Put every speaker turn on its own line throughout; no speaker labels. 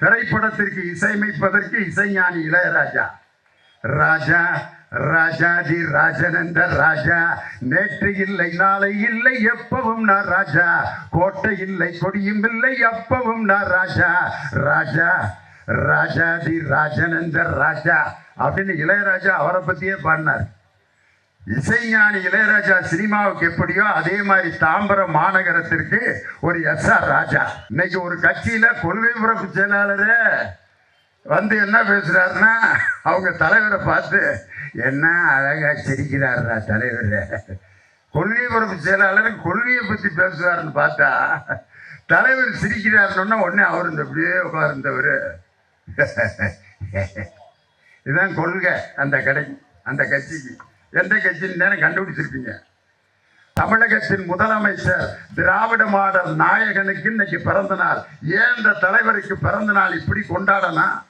திரைப்படத்திற்கு இசையமைப்பதற்கு இசைஞானி இளையராஜா. ராஜா ராஜாதி ராஜனந்த ராஜா நேற்று இல்லை நாளை இல்லை எப்பவும் நான் ராஜா. கோட்டை இல்லை கொடியும் இல்லை அப்பவும் நான் ராஜா. ராஜா ராஜாதி ராஜனந்த ராஜா அப்படின்னு இளையராஜா அவரை பத்தியே பாடினார். இசைஞானி இளையராஜா சினிமாவுக்கு எப்படியோ அதே மாதிரி தாம்பரம் மாநகரத்திற்கு ஒரு எஸ் ஆர் ராஜா. இன்னைக்கு ஒரு கட்சியில கொள்கை பிறப்பு செயலாளரே வந்து என்ன பேசுறாருன்னா அவங்க தலைவரை பார்த்து என்ன அழகா சிரிக்கிறாரா தலைவர். கொள்கை பிறப்பு செயலாளர் கொள்கையை பத்தி பேசுவாருன்னு பார்த்தா தலைவர் சிரிக்கிறாருன்னா உடனே அவர் இந்த அப்படியே உட்கார்ந்தவர். இதுதான் கொள்கை அந்த கடை அந்த கட்சிக்கு. எந்த கட்சின்னு தானே கண்டுபிடிச்சிருப்பீங்க. தமிழகத்தின் முதலமைச்சர் திராவிட மாடல் நாயகனுக்கு இன்னைக்கு பிறந்த நாள் ஏன் இந்த தலைவருக்கு பிறந்த நாள் இப்படி கொண்டாடலாம்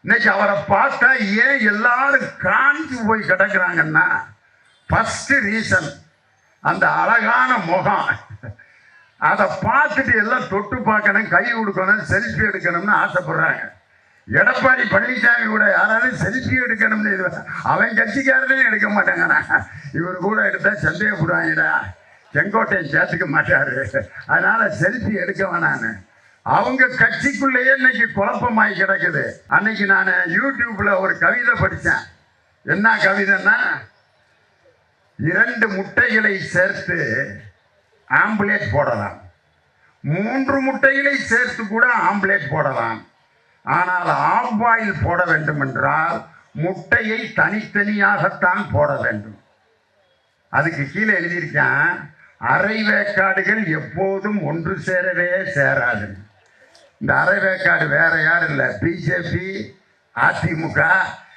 இன்னைக்கு அவரை பார்த்தா ஏன் எல்லாரும் காஞ்சி போய் கிடக்குறாங்கன்னா? ஃபஸ்ட்டு ரீசன் அந்த அழகான முகம். அதை பார்த்துட்டு எல்லாம் தொட்டு பார்க்கணும் கை கொடுக்கணும் செல்ஃபி எடுக்கணும்னு ஆசைப்படுறாங்க. எடப்பாடி பழனிசாமி கூட யாராவது செல்ஃபி எடுக்கணும்னு இது அவன் கட்சிக்காரனே எடுக்க மாட்டாங்கண்ணா இவர் கூட எடுத்தா சந்தேகப்படுவாங்கடா. செங்கோட்டையை சேர்த்துக்க மாட்டாரு. அதனால செல்ஃபி எடுக்க வேணான்னு. அவங்க கட்சிக்குள்ளேயே இன்னைக்கு குழப்பமாய் கிடக்குது. அன்னைக்கு நான் யூடியூப்ல ஒரு கவிதை படித்தேன் என்ன கவிதைன்னா இரண்டு முட்டைகளை சேர்த்து ஆம்ப்லேட் போடலாம். மூன்று முட்டைகளை சேர்த்து கூட ஆம்ப்லேட் போடலாம். ஆனால் ஆஃப் பாயில் போட வேண்டும் என்றால் முட்டையை தனித்தனியாகத்தான் போட வேண்டும். அதுக்கு கீழே எழுதியிருக்கேன் அரை வேக்காடுகள் எப்போதும் ஒன்று சேரவே சேராது. இந்த அரை வேக்காடு வேற யாரும் இல்லை. பிஜேபி அதிமுக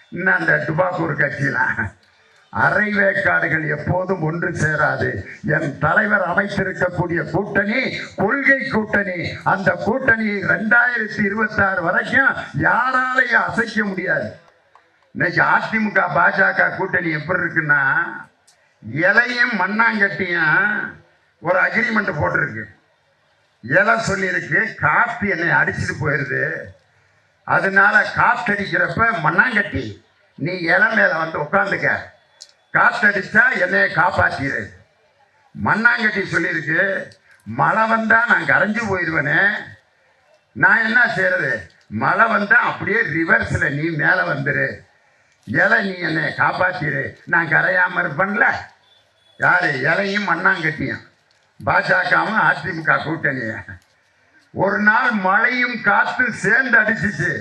இன்னும் அந்த துபாக்கூர் கட்சிலாம். அரை வேக்காடுகள் எப்போதும் ஒன்று சேராது. என் தலைவர் அமைத்திருக்கக்கூடிய கூட்டணி கொள்கை கூட்டணி. அந்த கூட்டணியை ரெண்டாயிரத்தி இருபத்தி ஆறு வரைக்கும் யாராலையும் அசைக்க முடியாது. இன்னைக்கு அதிமுக பாஜக கூட்டணி எப்படி இருக்குன்னா இலையும் மண்ணாங்கட்டியும் ஒரு அக்ரிமெண்ட் போட்டிருக்கு. இலை சொல்லியிருக்கு காற்று என்னை அடிச்சுட்டு போயிடுது அதனால காத்தடிக்கிறப்ப மண்ணாங்கட்டி நீ இலை மேலே வந்து உட்காந்துக்க. காத்தடிச்சா என்னைய காப்பாத்திடு மண்ணாங்கட்டி சொல்லியிருக்கு மழை வந்தா நான் கரைஞ்சு போயிடுவேனே நான் என்ன செய்யறது? மழை வந்தா அப்படியே ரிவர்ஸில் நீ மேலே வந்துரு. இலை நீ என்னை காப்பாத்திரு. நான் கரையாமல் இருப்பேன்ல. யாரு? இலையும் மண்ணாங்கட்டியும். பாஜகவும் அதிமுக கூட்டணிய. ஒரு நாள் மழையும் காற்று சேர்ந்து அடிச்சிச்சு.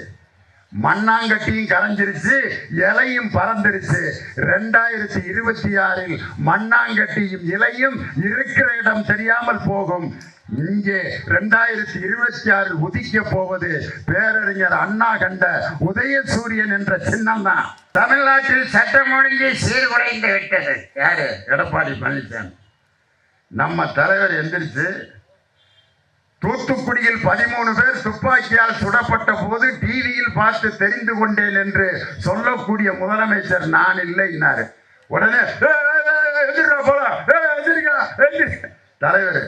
மண்ணாங்கட்டியும் கரைஞ்சிருச்சு இலையும் பறந்துருச்சு. ரெண்டாயிரத்தி இருபத்தி ஆறில் மண்ணாங்கட்டியும் இலையும் இருக்கிற இடம் தெரியாமல் போகும். இங்கே ரெண்டாயிரத்தி இருபத்தி ஆறில் உதிக்க போவது பேரறிஞர் அண்ணா கண்ட உதயசூரியன் என்ற சின்னம் தான் தமிழ்நாட்டில் சட்டம் ஒழுங்கு சீர்குலைந்து விட்டது. யாரு? எடப்பாடி பழனிசாமி. நம்ம தலைவர் எந்திரிச்சு தூத்துக்குடியில் பதிமூணு பேர் துப்பாக்கியால் சுடப்பட்ட போது டிவியில் பார்த்து தெரிந்து கொண்டேன் என்று சொல்லக்கூடிய முதலமைச்சர் நான் இல்லைன்னாரு. உடனே தலைவர்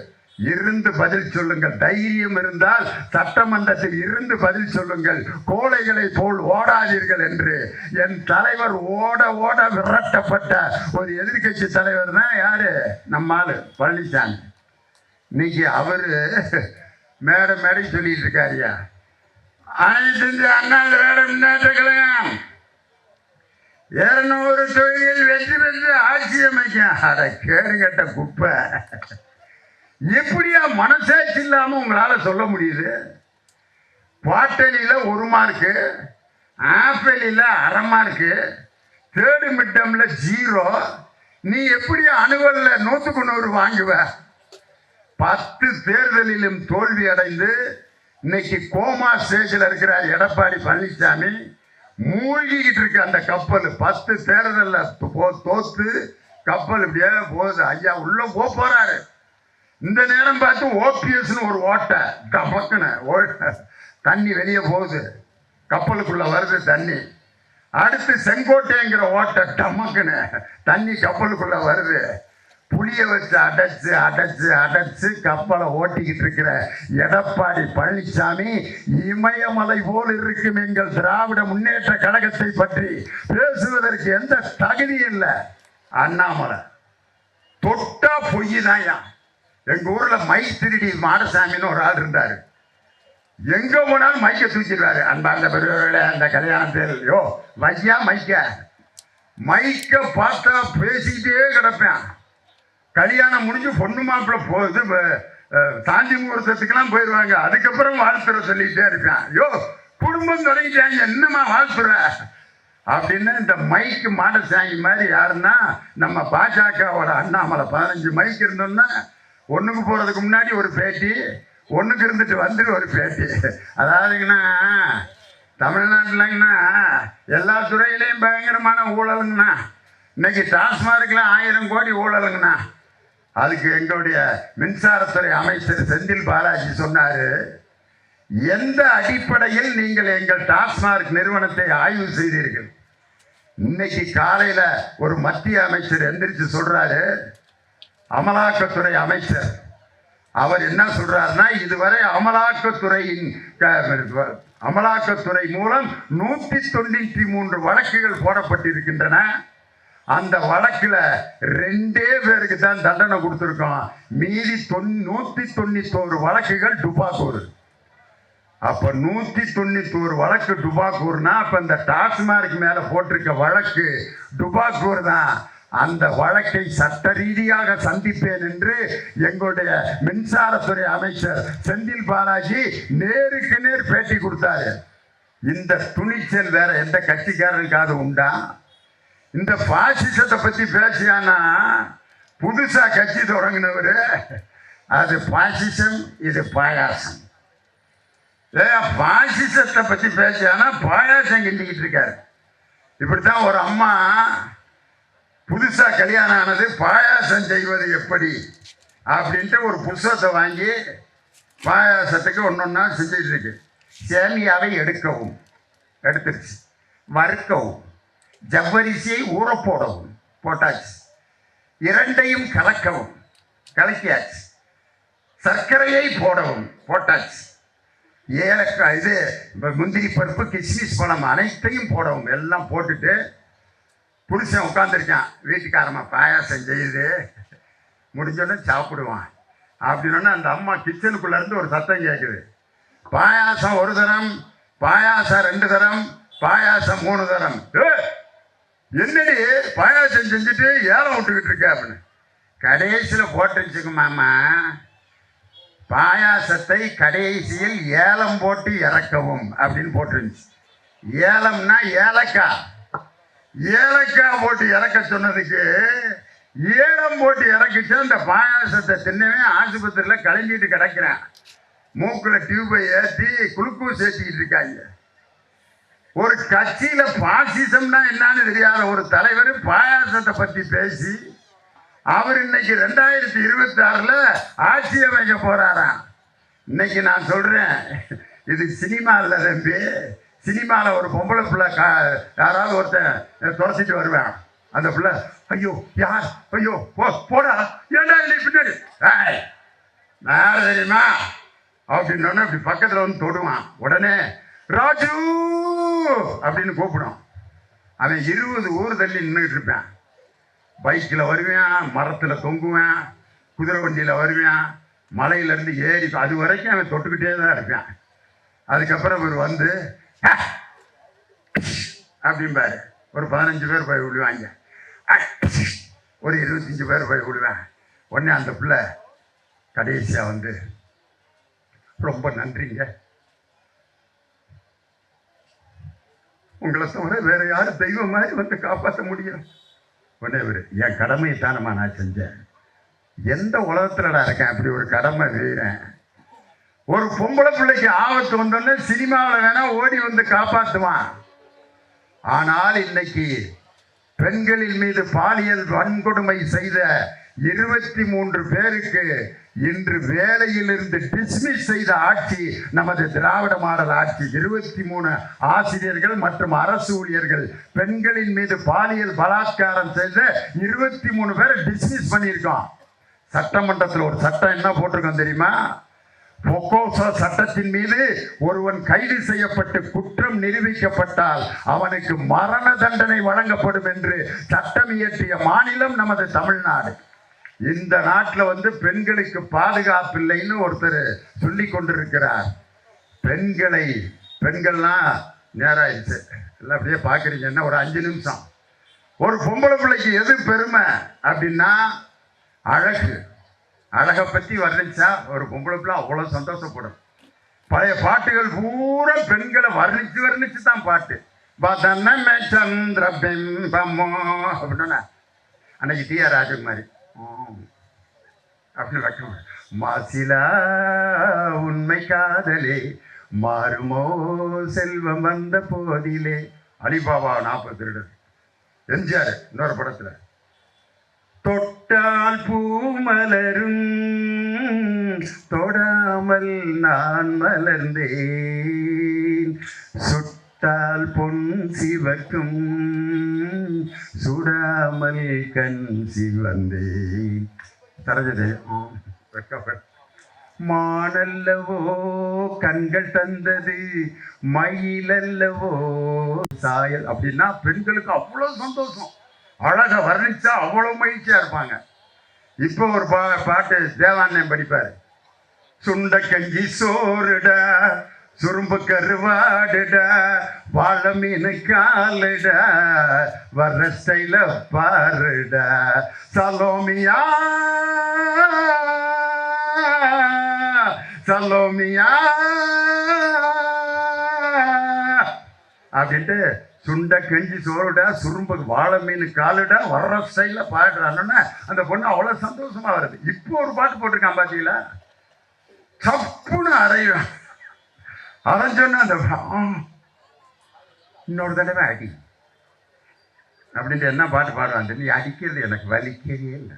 இருந்து பதில் சொல்லுங்கள். தைரியம் இருந்தால் சட்டமன்றத்தில் இருந்து பதில் சொல்லுங்கள். கோழைகளை போல் ஓடாதீர்கள் என்று. என் தலைவர் ஓட ஓட விரட்டப்பட்ட ஒரு எதிர்க்கட்சி தலைவர் தான் யாரு? நம்ம பழனிசாமி இன்னைக்கு அவரு மேடை மேடை சொல்லிட்டு இருக்காருயா. அனைத்து அண்ணா திராவிட முன்னேற்ற கழகம் இருநூறு தொழில் வெற்றி பெற்று ஆட்சி அமைக்க. அட கேடுகட்ட குப்பை. எப்படியா மனசாட்சி இல்லாமல் உங்களால் சொல்ல முடியுது? பாட்டலியில் ஒரு மார்க்கு ஆப்பிளில் அரை மார்க்கு தேர்டு மிட்டமில் ஜீரோ நீ எப்படி அணுவலில் நூற்றுக்கு நூறு வாங்குவ? பத்து தேர்தலிலும் தோல்வி அடைந்து இன்னைக்கு கோமா ஸ்டேஜில் இருக்கிறார் எடப்பாடி பழனிசாமி மூழ்கிக்கிட்டு இருக்கு அந்த கப்பல். பத்து தேர்தலில் தோத்து கப்பல் இப்படியே போகுது. ஐயா உள்ள போக போறாரு. இந்த நேரம் பார்த்து ஓபிஎஸ்னு ஒரு ஓட்டை டபக்குன்னு தண்ணி வெளியே போகுது. கப்பலுக்குள்ள வருது தண்ணி. அடுத்து செங்கோட்டைங்கிற ஓட்டை டமக்குன்னு தண்ணி கப்பலுக்குள்ள வருது. புளிய வச்சு அடைச்சு அடைச்சு அடைச்சு கப்பலை ஓட்டிக்கிட்டு இருக்கிற எடப்பாடி பழனிசாமி இமயமலை போல் இருக்கும் எங்கள் திராவிட முன்னேற்ற கழகத்தை பற்றி பேசுவதற்கு எந்த தகுதியும் இல்லை. அண்ணாமலை தொட்டா பொய் தான்யா எங்க ஊர்ல மை திருடி மாடசாமின்னு ஒரு ஆள் இருந்தாரு. எங்க போனாலும் மைக்க தூக்கிடுவாரு. அன்பார்ந்த பெரியவர்களே அந்த கல்யாணத்தில். யோ வையா மைக்க? மைக்க பார்த்தா பேசிக்கிட்டே கிடப்பேன். கல்யாணம் முடிஞ்சு பொண்ணு மாப்பிள்ள போகுது வ- சாந்தி முகூர்த்தத்துக்கெல்லாம் போயிடுவாங்க. அதுக்கப்புறம் வாழ்த்துற சொல்லிகிட்டே இருக்கான் ஐயோ குடும்பம் தொடங்கிட்டாங்க. என்னம்மா வாழ்த்துற? அப்படின்னு இந்த மைக்கு மாடசாங்கி மாதிரி யாருன்னா நம்ம பாஜகவோட அண்ணாமலை பதினஞ்சு மைக் இருந்தோம்னா ஒண்ணுக்கு போறதுக்கு முன்னாடி ஒரு பேட்டி ஒண்ணுக்கு இருந்துட்டு வந்துட்டு ஒரு பேட்டி. அதாவதுங்கண்ணா தமிழ்நாட்டிலங்கண்ணா எல்லா துறையிலையும் பயங்கரமான ஊழலுங்கண்ணா. இன்னைக்கு டாஸ்மார்க்ல ஆயிரம் கோடி ஊழலுங்கண்ணா. அதுக்கு எங்களுடைய மின்சாரத்துறை அமைச்சர் செந்தில் பாலாஜி சொன்னாரு எந்த அடிப்படையில் நீங்கள் எங்கள் டாஸ்மார்க் நிறுவனத்தை ஆய்வு செய்தீர்கள்? இன்னைக்கு காலையில ஒரு மத்திய அமைச்சர் எந்திரிச்சு சொல்றாரு அமலாக்கத்துறை அமைச்சர். அவர் என்ன சொல்றாருன்னா இதுவரை அமலாக்கத்துறையின் அமலாக்கத்துறை மூலம் நூற்றி தொண்ணூற்றி மூன்று வழக்குகள் போடப்பட்டிருக்கின்றன. அந்த வழக்குல ரெண்டே பேருக்கு தான் தண்டனை கொடுத்துருக்கோம். மீதி தொன் நூத்தி தொண்ணூத்தோரு வழக்குகள் டுபாக்கூர் அப்ப நூத்தி தொண்ணூத்தோரு வழக்கு டுபாக்கூர்னா அப்ப இந்த டாஸ்மார்க் மேல போட்டிருக்க வழக்கு டுபாக்கூர் தான். அந்த வழக்கை சட்ட ரீதியாக சந்திப்பேன் என்று எங்களுடைய மின்சாரத்துறை அமைச்சர் செந்தில் பாலாஜி நேருக்கு நேர் பேட்டி கொடுத்தாரு. இந்த துணிச்சல் வேற எந்த கட்சிக்காரனுக்காவது உண்டா? இந்த பாசிசத்தை பத்தி பேசியானா புதுசா கட்சி தொடங்கினவர். அது பாசிசம் இது பாயாசம். பாசிசத்தை பத்தி பேசியானா பாயாசம் கிண்டிக்கிட்டு இருக்காரு. இப்படித்தான் ஒரு அம்மா புதுசா கல்யாணம் ஆனது பாயாசம் செய்வது எப்படி அப்படின்ட்டு ஒரு புஸ்தகத்தை வாங்கி பாயாசத்துக்கு ஒன்று ஒன்றா செஞ்சுட்டு இருக்கு. சேமியாவை எடுக்கவும். எடுத்துருச்சு. மறுக்கவும் ஜவ்வரிசியை ஊற போடவும். போட்டாச்சு. இரண்டையும் கலக்கவும். கலக்கியாச்சு. சர்க்கரையை போடவும். போட்டாச்சு. ஏலக்காய் இது முந்திரி பருப்பு கிஸ்மிஸ் பழம் அனைத்தையும் போடவும். எல்லாம் போட்டுட்டு புருஷன் உட்காந்துருக்கான் வீட்டுக்காரம்மா பாயாசம் செய்யுது முடிஞ்சோடனே சாப்பிடுவான். அப்படின்னா அந்த அம்மா கிச்சனுக்குள்ளேருந்து ஒரு சத்தம் கேட்குது பாயாசம் ஒரு தரம் பாயாசம் ரெண்டு தரம் பாயாசம் மூணு தரம். ஏய், பாயாசம் செஞ்சுட்டு ஏலம் விட்டுக்கிட்டு இருக்க அப்படின்னு. கடைசியில் போட்டுச்சுக்கு மாமா. பாயாசத்தை கடைசியில் ஏலம் போட்டு இறக்கவும் அப்படின்னு போட்டுருந்துச்சு. ஏலம்னா ஏலக்காய். ஏலக்காய் போட்டு இறக்க சொன்னதுக்கு ஏலம் போட்டு இறக்கிச்சு. அந்த பாயாசத்தை தின்னவே ஆஸ்பத்திரியில் கலங்கிட்டு கிடக்கிறேன். மூக்கில் டியூபை ஏற்றி குளுக்கோஸ் ஏற்றிக்கிட்டு இருக்காங்க. ஒரு கட்சியில பாசிசம்னா என்னன்னு தெரியாத ஒரு தலைவர் பாயாசத்தை பத்தி பேசி அவர் இன்னைக்கு ரெண்டாயிரத்தி இருபத்தி ஆறுல ஆட்சி அமைக்க போறாராம். இன்னைக்கு நான் சொல்றேன் இது சினிமா இல்ல தம்பி சினிமாவில் ஒரு பொம்பளை பிள்ளை கா யாராவது ஒருத்தன் துரத்திட்டு வருவேன். அந்த பிள்ளை ஐயோ யார்? ஐயோ போ போடா. ஏண்டா இல்லை பின்னாடி? ஏய், நான் யார் தெரியுமா? அப்படின்னோடனே இப்படி பக்கத்தில் வந்து தொடுவான். உடனே ராஜு! அப்படின்னு கூப்பிடும். அவன் இருபது ஊர் தள்ளி நின்றுட்டு இருப்பேன். பைக்கில் வருவேன் மரத்தில் தொங்குவேன் குதிரை வண்டியில் வருவேன் மலையிலேருந்து ஏறி அது வரைக்கும் அவன் தொட்டுக்கிட்டே தான் இருப்பான். அதுக்கப்புறம் இவர் வந்து அப்படிம்பாரு. ஒரு பதினஞ்சு பேர் போய் விழுவாங்க ஒரு இருபத்தஞ்சு பேர் போய் விழுவேன் உடனே அந்த பிள்ளை கடைசியாக வந்து ரொம்ப நன்றிங்க. உங்களை தவிர வேற யாரும் தெய்வம் மாதிரி வந்து காப்பாற்ற முடியும்? உடனே இவர் என் கடமையை தானம்மா நான் செஞ்சேன். எந்த உலகத்துலடா இருக்கேன்? அப்படி ஒரு கடமை செய்கிறேன் ஒரு பொம்பளை பிள்ளைக்கு ஆபத்து வந்தோடனே சினிமாவில் வேணா ஓடி வந்து காப்பாற்றுவான் ஆனால் இன்னைக்கு பெண்களின் மீது பாலியல் வன்கொடுமை செய்த இருபத்தி மூன்று பேருக்கு இன்று வேலையிலிருந்து டிஸ்மிஸ் செய்த ஆட்சி நமது திராவிட மாடல் ஆட்சி. இருபத்தி மூணு ஆசிரியர்கள் மற்றும் அரசு ஊழியர்கள் பெண்களின் மீது பாலியல் பலாத்காரம் செய்த இருபத்தி மூணு பேரை டிஸ்மிஸ் பண்ணியிருக்கோம். சட்டமன்றத்தில் ஒரு சட்டம் என்ன போட்டிருக்கோம் தெரியுமா? பொக்கோசோ சட்டத்தின் மீது ஒருவன் கைது செய்யப்பட்டு குற்றம் நிரூபிக்கப்பட்டால் அவனுக்கு மரண தண்டனை வழங்கப்படும் என்று சட்டம் இயற்றிய மாநிலம் நமது தமிழ்நாடு. இந்த நாட்டில் வந்து பெண்களுக்கு பாதுகாப்பில்லைன்னு ஒருத்தர் சொல்லி கொண்டிருக்கிறார். பெண்களை பெண்கள்லாம் நேராயிடுச்சு. எல்லாம் அப்படியே பார்க்குறீங்கன்னா ஒரு அஞ்சு நிமிஷம். ஒரு பொம்பளை பிள்ளைக்கு எது பெருமை அப்படின்னா அழகு. அழகை பற்றி வர்ணிச்சா ஒரு பொம்பளை பிள்ளை அவ்வளோ சந்தோஷப்படும். பழைய பாட்டுகள் பூரா பெண்களை வர்ணிச்சு வர்ணிச்சு தான் பாட்டு. வதனமே சந்திர பிம்பமோ அப்படின்னா அன்னைக்கு டி ஆர் ராஜகுமாரி. அப்படின்னு வைக்கணும் மாசிலா உண்மை காதலே மாறுமோ செல்வம் வந்த போதிலே. அலிபாபா நாற்பது திருடர். எம்ஜிஆர் இன்னொரு படத்துல. தொட்டால் பூமலரும் தொடாமல் நான் மலர்ந்தேன். சுட்டால் பொன் சிவக்கும். சுடாமல் கண் சிவந்தே தரஞ்சது. வெக்கப்பட்ட மானல்லவோ கண்கள் தந்தது. மயிலல்லவோ சாயல். அப்படின்னா பெண்களுக்கு அவ்வளோ சந்தோஷம். அழகை வர்ணிச்சா அவ்வளோ மகிழ்ச்சியா இருப்பாங்க. இப்போ ஒரு பா பாட்டு தேவானயம் படிப்பாரு. சுண்ட கஞ்சி சோறுடா சுரும்பு கருவாடுடா வாழ மீன் காலுடா வர்ற ஸ்டைல பாருடா. சலோமியா சலோமியா. அப்படின்ட்டு சுண்ட கெஞ்சி சோறுடா சுரும்பு வாழை மீன் காலுடா வர்ற ஸ்டைலில் பாடுறான்னு அந்த பொண்ணு அவ்வளோ சந்தோஷமா வருது. இப்போ ஒரு பாட்டு போட்டிருக்கான் பார்த்தீங்களா சப்புன்னு அவன் அரைஞ்சோன்னா அந்த இன்னொரு தடவை அடி. அப்படின்ட்டு என்ன பாட்டு பாடுறான் நீ அடிக்கிறது எனக்கு வலிக்கவே இல்லை.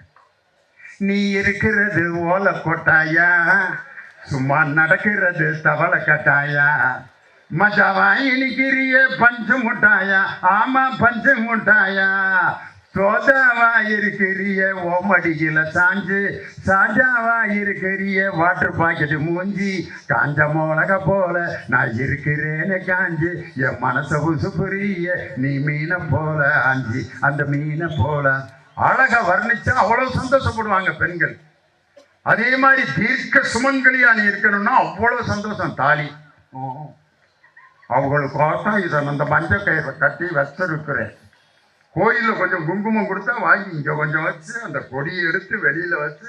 நீ இருக்கிறது ஓலை கொட்டாயா? சும்மா நடக்கிறது தவளை கட்டாயா? மஜாவா இனிக்கிறிய பஞ்சு முட்டாயா? ஆமா பஞ்சு முட்டாயா? சோதாவா இருக்கிறிய ஓமடியில சாஞ்சு சாஜாவா இருக்கிறிய வாட்டர் பாக்கெட் மூஞ்சி காஞ்ச மிளக போல நான் இருக்கிறேன்னு காஞ்சு என் மனச உசுப்புரிய நீ மீனை போல ஆஞ்சி அந்த மீனை போல. அழக வர்ணிச்சா அவ்வளவு சந்தோஷப்படுவாங்க பெண்கள். அதே மாதிரி தீர்க்க சுமன்களியா நீ இருக்கணும்னா அவ்வளவு சந்தோஷம் தாலி. ஓ. அவங்களுக்கோசம் இதை அந்த மஞ்சள் கயிறை கட்டி வச்சிருக்கிறேன். கோயிலில் கொஞ்சம் குங்குமம் கொடுத்தா வாங்கி இங்கே கொஞ்சம் வச்சு அந்த கொடியை எடுத்து வெளியில் வச்சு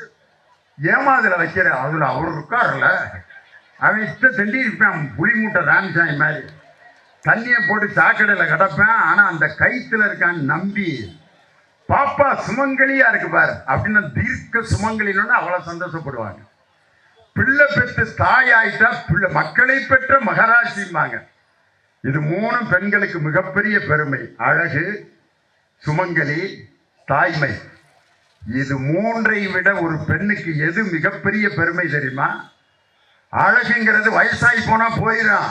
ஏமாதில் வைக்கிறேன். அதில் அவர் இருக்கார்ல அவன் இஷ்ட தண்டி இருப்பான் புளி மூட்டை ராமசாமி மாதிரி. தண்ணியை போட்டு சாக்கடையில் கிடப்பேன். ஆனால் அந்த கைத்தில் இருக்கான்னு நம்பி பாப்பா சுமங்கலியாக இருக்கு பாரு. அப்படின்னு தீர்க்க சுமங்கலின்னு அவ்வளோ சந்தோஷப்படுவாங்க. பிள்ளை பெற்று தாய் ஆயிட்டா பிள்ளை மக்களை பெற்ற மகராசிம்பாங்க. இது மூணும் பெண்களுக்கு மிகப்பெரிய பெருமை. அழகு சுமங்கலி தாய்மை. இது மூன்றை விட ஒரு பெண்ணுக்கு எது மிகப்பெரிய பெருமை தெரியுமா? அழகுங்கிறது வயசாகி போனால் போயிடும்.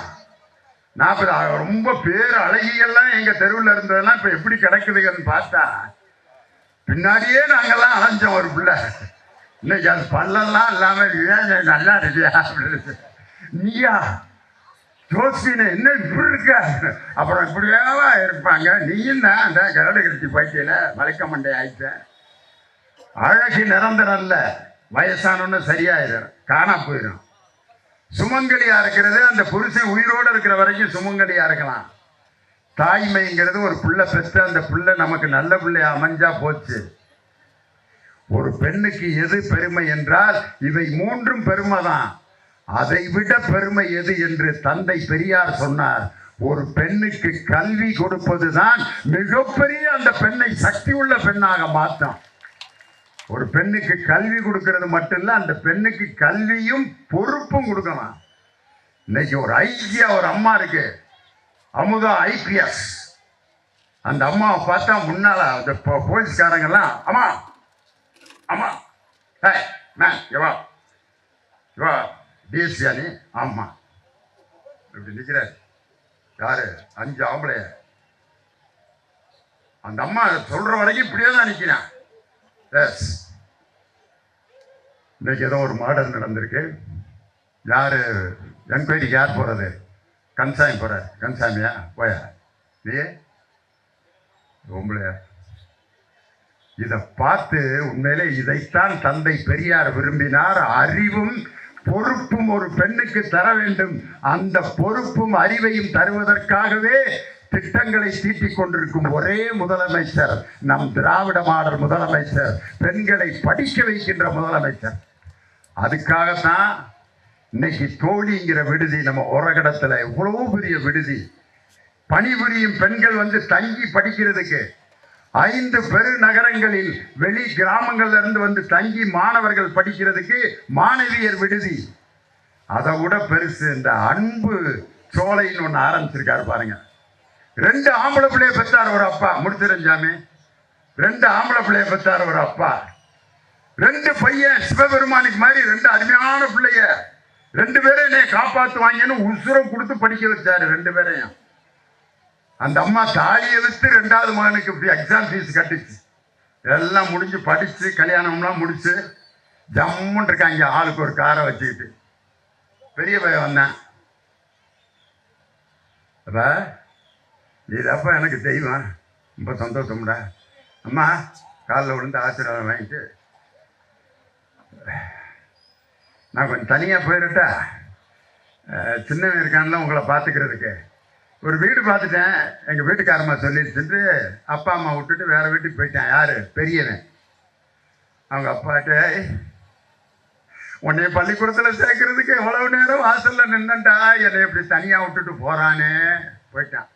நாற்பது ரொம்ப பேர் அழகியெல்லாம் எங்கள் தெருவில் இருந்ததெல்லாம் இப்போ எப்படி கிடக்குதுங்கன்னு பார்த்தா பின்னாடியே நாங்கள்லாம் அலைஞ்சோம் ஒரு பிள்ளை. இன்னைக்கு அது பல்லெல்லாம் இல்லாமல் ஏன் நல்லா இருக்கியா? அப்படின்னு. நீயா? ஜோசின என்ன இப்படி இருக்க அப்புறம் இப்படியாவா இருப்பாங்க? நீயும் தான் அந்த கரடு கட்டி போயிட்டியில மலைக்க மண்டை ஆயிட்டேன் அழகு நிரந்தரம் இல்லை வயசானோன்னு சரியாயிடும் காணா போயிடும். சுமங்கலியா இருக்கிறது அந்த புருஷன் உயிரோடு இருக்கிற வரைக்கும் சுமங்கலியா இருக்கலாம். தாய்மைங்கிறது ஒரு புள்ள பெற்று அந்த புள்ள நமக்கு நல்ல பிள்ளையா அமைஞ்சா போச்சு. ஒரு பெண்ணுக்கு எது பெருமை என்றால் இவை மூன்றும் பெருமை தான் அதை விட பெருமை எது என்று தந்தை பெரியார் சொன்னார். ஒரு பெண்ணுக்கு கல்வி கொடுப்பதுதான் மிகப்பெரிய அந்த பெண்ணை சக்தி உள்ள பெண்ணாக மாற்றும். ஒரு பெண்ணுக்கு கல்வி கொடுக்கறது மட்டும் இல்லை அந்த பெண்ணுக்கு கல்வியும் பொறுப்பும் கொடுக்கலாம். இன்னைக்கு ஒரு ஐக்கியா ஒரு அம்மா இருக்கு. அமுதா ஐபிஎஸ். அந்த அம்மாவை பார்த்தா முன்னால அந்த போலீஸ்காரங்கெல்லாம் அம்மா அம்மா ஹே மேம் எவா எவா டிஎஸ்பியா நீ ஆமா. இப்படி நிற்கிறார் யாரு? அஞ்சு ஆம்பளைய. அந்த அம்மா சொல்ற வரைக்கும் இப்படியே தான் நிற்கிறேன் எஸ் இன்னைக்கு ஏதோ ஒரு மாடல் நடந்திருக்கு. யாரு? என்கொயரிக்கு யார் போறது? கன்சாமி போற. கன்சாமியா? போயா? நீ? உங்களையா இதை பார்த்து உண்மையிலே இதைத்தான் தந்தை பெரியார் விரும்பினார். அறிவும் பொறுப்பும் ஒரு பெண்ணுக்கு தர வேண்டும். அந்த பொறுப்பும் அறிவையும் தருவதற்காகவே திட்டங்களை தீட்டிக் கொண்டிருக்கும் ஒரே முதலமைச்சர் நம் திராவிட மாடல் முதலமைச்சர் பெண்களை படிக்க வைக்கின்ற முதலமைச்சர். அதுக்காகத்தான் இன்னைக்கு தோழிங்கிற விடுதி நம்ம உரகடத்துல எவ்வளவு பெரிய விடுதி. பணிபுரியும் பெண்கள் வந்து தங்கி படிக்கிறதுக்கு ஐந்து பெருநகரங்களில் வெளி கிராமங்கள்ல இருந்து வந்து தங்கி மாணவர்கள் படிக்கிறதுக்கு மாணவியர் விடுதி. அதை விட பெருசு. இந்த அன்பு சோலைன்னு ஒன்று ஆரம்பிச்சிருக்காரு பாருங்க. ரெண்டு ஆம்பளை பிள்ளைய பெற்றார் ஒரு அப்பா முடிச்சிருந்தாமே ரெண்டு ஆம்பளை பிள்ளைய பெற்றார் ஒரு அப்பா. ரெண்டு பையன் சிவபெருமானுக்கு மாதிரி ரெண்டு அருமையான பிள்ளைய. ரெண்டு பேரும் என்னை காப்பாத்துவாங்கன்னு உசுரம் கொடுத்து படிக்க வச்சாரு ரெண்டு பேரையும். அந்த அம்மா தாலி எழுத்து ரெண்டாவது மகனுக்கு இப்படி எக்ஸாம் ஃபீஸ் கட்டிச்சு. எல்லாம் முடிஞ்சு படிச்சு கல்யாணம்லாம் முடிச்சு ஜம்முன்னு இருக்காங்க. ஆளுக்கு ஒரு காரை வச்சுக்கிட்டு. பெரிய பையன் வந்தேன். அப்ப இதப்பா எனக்கு தெய்வம். ரொம்ப சந்தோஷம்டா. அம்மா காலில் விழுந்து ஆசீர்வாதம் வாங்கிட்டு. நான் கொஞ்சம் தனியாக போயிடட்டா சின்னவன் இருக்கான்ல உங்களை பார்த்துக்கிறதுக்கு. ஒரு வீடு பார்த்துட்டேன். எங்கள் வீட்டுக்காரம்மா சொல்லிட்டு அப்பா அம்மா விட்டுட்டு வேறு வீட்டுக்கு போயிட்டேன். யார்? பெரியவன். அவங்க அப்பாட்ட உன்னை பள்ளிக்கூடத்தில் சேர்க்கறதுக்கு எவ்வளவு நேரம் வாசலில் நின்னுட்டா என்னை இப்படி தனியாக விட்டுட்டு போகிறானே போயிட்டான்.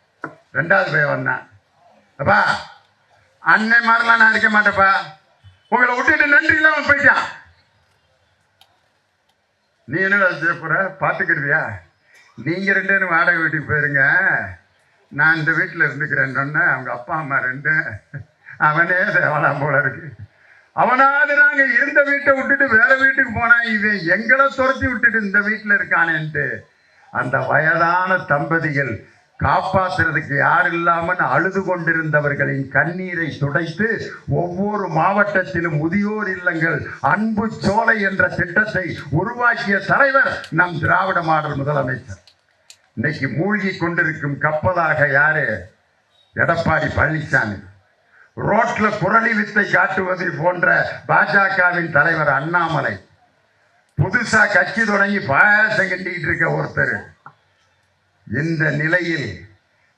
ரெண்டாவது பையன் வந்தான். அப்பா அன்னை மாதிரிலாம் நான் இருக்க மாட்டேப்பா உங்களை விட்டுட்டு நன்றி இல்லாமல் போயிட்டான். நீ என்ன செய்ய போற? பார்த்துக்கிடுவியா நீங்கள் ரெண்டு பேரும் வாடகை வீட்டுக்கு போயிருங்க. நான் இந்த வீட்டில் இருந்துக்கிறேன்னு அவங்க அப்பா அம்மா ரெண்டு. அவனே தேவலாம் போல இருக்கு. அவனாவது நாங்கள் இருந்த வீட்டை விட்டுட்டு வேற வீட்டுக்கு போனா இவன் எங்களை துரத்தி விட்டுட்டு இந்த வீட்டில் இருக்கானேன்ட்டு. அந்த வயதான தம்பதிகள் காப்பாற்றுறதுக்கு யார் இல்லாமல் அழுது கொண்டிருந்தவர்களின் கண்ணீரை துடைத்து ஒவ்வொரு மாவட்டத்திலும் முதியோர் இல்லங்கள் அன்பு சோலை என்ற திட்டத்தை உருவாக்கிய தலைவர் நம் திராவிட மாடல் முதலமைச்சர். இன்னைக்கு மூழ்கி கொண்டிருக்கும் கப்பலாக யாரு? எடப்பாடி பழனிசாமி ரோட்ல குரளி வித்தை காட்டுவது போன்ற பாஜகவின் தலைவர் அண்ணாமலை. புதுசா கட்சி தொடங்கி பாயாசம் கட்டிக்கிட்டு இருக்க ஒருத்தர். இந்த நிலையில்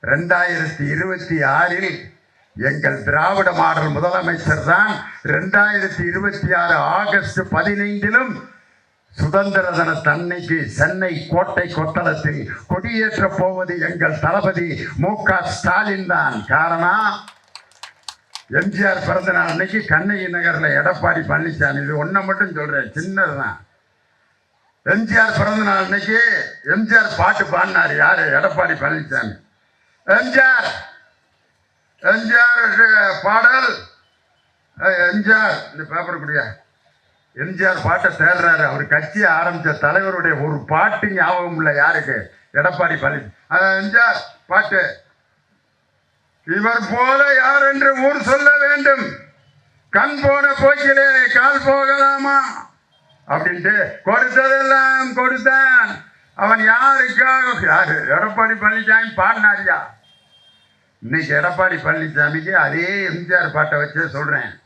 ரெண்டாயிரத்தி இருபத்தி ஆறில் எங்கள் திராவிட மாடல் முதலமைச்சர் தான் ரெண்டாயிரத்தி இருபத்தி ஆறு ஆகஸ்ட் பதினைந்திலும் சுதந்திர தின தன்னைக்கு சென்னை கோட்டை கொத்தளத்தில் கொடியேற்ற போவது எங்கள் தளபதி மு க ஸ்டாலின் தான். காரணம் எம்ஜிஆர் பிறந்த நாள் அன்னைக்கு கண்ணகி நகரில் எடப்பாடி பழனிசாமி இது ஒன்றை மட்டும் சொல்கிறேன் சின்னதுதான். எம்ஜிஆர் பிறந்த நாள் அன்னைக்கு எம்ஜிஆர் பாட்டு பாடினார் யார்? எடப்பாடி பழனிசாமி. எம்ஜிஆர் எம்ஜிஆர் பாடல் எம்ஜிஆர் இந்த பேப்பர் குடியா எம்ஜிஆர் பாட்டை தேடுறாரு. அவர் கட்சியை ஆரம்பித்த தலைவருடைய ஒரு பாட்டு ஞாபகம் இல்லை யாருக்கு? எடப்பாடி பழனி எம்ஜிஆர் பாட்டு. இவர் போல யார் என்று ஊர் சொல்ல வேண்டும். கண் போன போக்கிலே கால் போகலாமா? அப்படின்ட்டு கொடுத்ததெல்லாம் கொடுத்தான். அவன் யாருக்காக யாரு? எடப்பாடி பழனிசாமி பாடினாரியா? இன்னைக்கு எடப்பாடி பழனிசாமிக்கு அதே எம்ஜிஆர் பாட்டை வச்சே சொல்றேன்.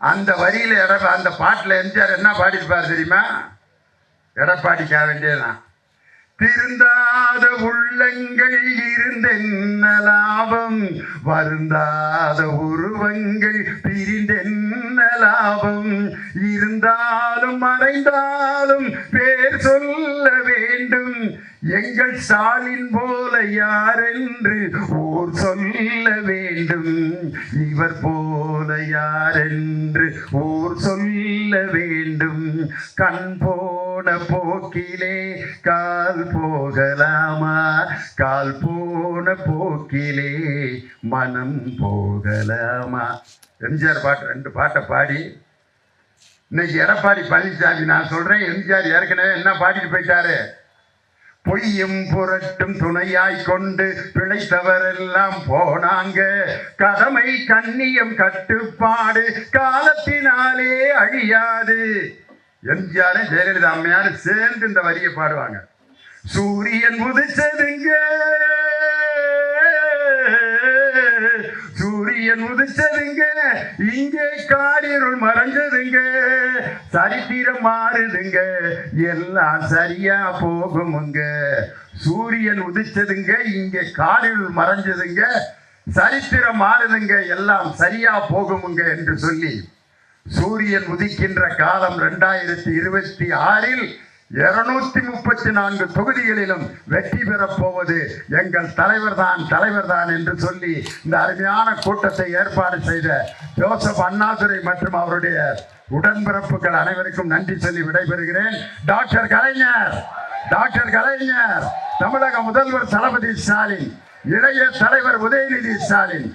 அந்த வரியில் எடப்பா அந்த பாட்டில் எம்ஜிஆர் என்ன பாடியிருப்பார் தெரியுமா? எடப்பாடிக்காக வேண்டியதுதான். திருந்தாத உள்ளங்கள் இருந்தென்ன லாபம் வருந்தாத உருவங்கள் பிரிந்தென்ன லாபம் இருந்தாலும் மறைந்தாலும் பேர் சொல்ல எங்கள் ஸ்டாலின் போல யாரென்று ஓர் சொல்ல வேண்டும். இவர் போல யாரென்று ஓர் சொல்ல வேண்டும். கண் போன போக்கிலே கால் போகலாமா? கால் போன போக்கிலே மனம் போகலாமா? எம்ஜிஆர் பாட்டு ரெண்டு பாட்டை பாடி. இன்னைக்கு எடப்பாடி பழனிசாமி நான் சொல்றேன் எம்ஜிஆர் ஏற்கனவே என்ன பாடிட்டு போயிட்டாரு? பொய்யும் புரட்டும் துணையாய் கொண்டு பிழைத்தவரெல்லாம் போனாங்க. கடமை கண்ணியம் கட்டுப்பாடு காலத்தினாலே அழியாது. எம்ஜிஆரும் ஜெயலலிதா அம்மையாரும் சேர்ந்து இந்த வரியை பாடுவாங்க. சூரியன் உதிச்சதுங்க சூரியன் உதிச்சதுங்க இங்கே காடிருள் மறைஞ்சதுங்க சரித்திரம் மாறுதுங்க எல்லாம் சரியா போகுமுங்க. சூரியன் உதிச்சதுங்க இங்கே காடிருள் மறைஞ்சதுங்க சரித்திரம் மாறுதுங்க எல்லாம் சரியா போகுமுங்க என்று சொல்லி சூரியன் உதிக்கின்ற காலம் ரெண்டாயிரத்தி இருபத்தி ஆறில் இருநூத்தி முப்பத்தி நான்கு தொகுதிகளிலும் வெற்றி பெறப் போவது எங்கள் தலைவர் தான் தலைவர் தான் என்று சொல்லி இந்த அருமையான கூட்டத்தை ஏற்பாடு செய்த ஜோசப் அண்ணாதுரை மற்றும் அவருடைய உடன்பிறப்புகள் அனைவருக்கும் நன்றி சொல்லி விடைபெறுகிறேன். டாக்டர் கலைஞர் டாக்டர் கலைஞர் தமிழக முதல்வர் தளபதி ஸ்டாலின் இளைய தலைவர் உதயநிதி ஸ்டாலின்.